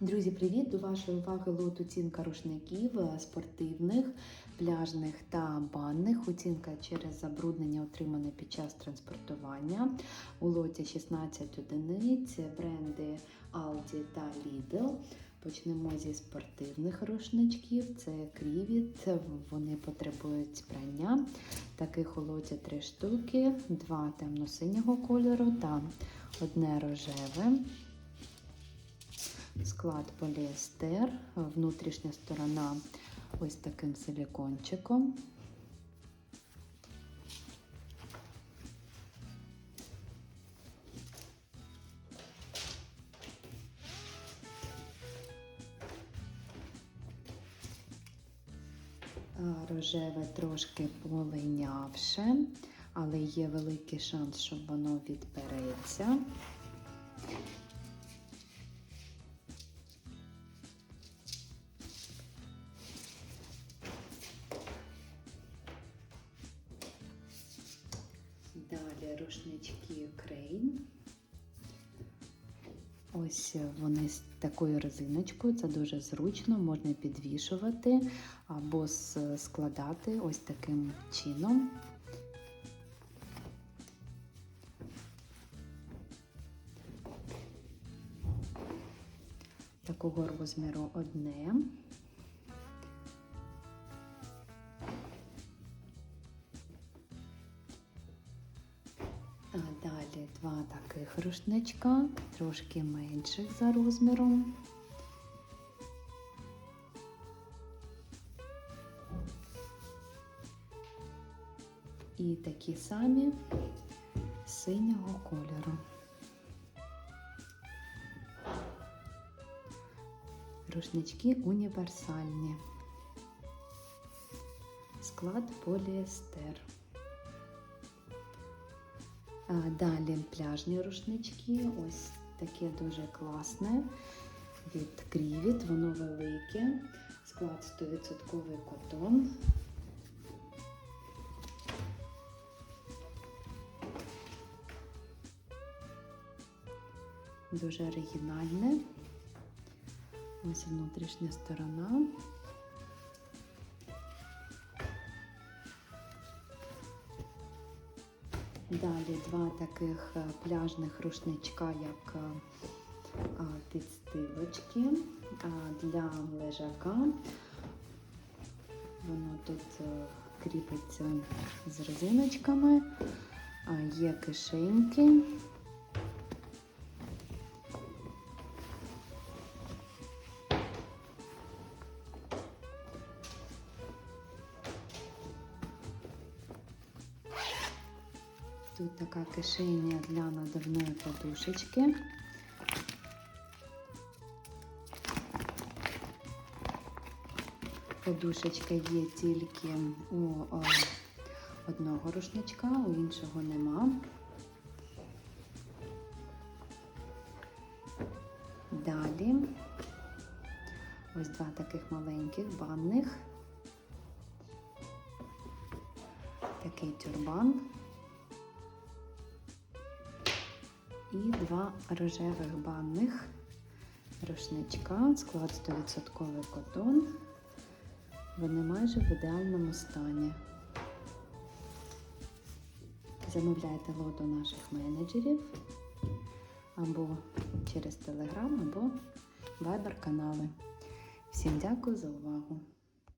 Друзі, привіт! До вашої уваги лот оцінка рушників е, спортивних, пляжних та банних. Оцінка через забруднення отримане під час транспортування. У лоті 16 одиниць, бренди Aldi та Lidl. Почнемо зі спортивних рушничків. Це крівіт, вони потребують спрання. Таких у лоті 3 штуки, два темно-синього кольору та одне рожеве. Склад поліестер, внутрішня сторона ось таким силікончиком. Рожеве трошки полинявше, але є великий шанс, щоб воно відпереться. Далі рушнички Крейн. Ось вони з такою резиночкою, це дуже зручно, можна підвішувати або складати ось таким чином. Такого розміру одне. А Далі два таких рушничка, трошки менших за розміром. І такі самі синього кольору. Рушнички універсальні. Склад поліестер. Далі пляжні рушнички, ось таке дуже класне від Крівіт, воно велике, склад 100% котон. Дуже оригінальне. Ось внутрішня сторона. Далі два таких е, пляжних рушничка, як е, підстилочки для лежака. Воно тут е, кріпиться з резиночками, є кишеньки. Тут така кишеня для надувної подушечки. Подушечка є тільки у одного рушничка, у іншого нема. Далі ось два таких маленьких банних, такий тюрбан. І два рожевих банних рушничка, склад 100% котон. Вони майже в ідеальному стані. Замовляйте лото наших менеджерів або через Telegram, або Viber канали. Всім дякую за увагу!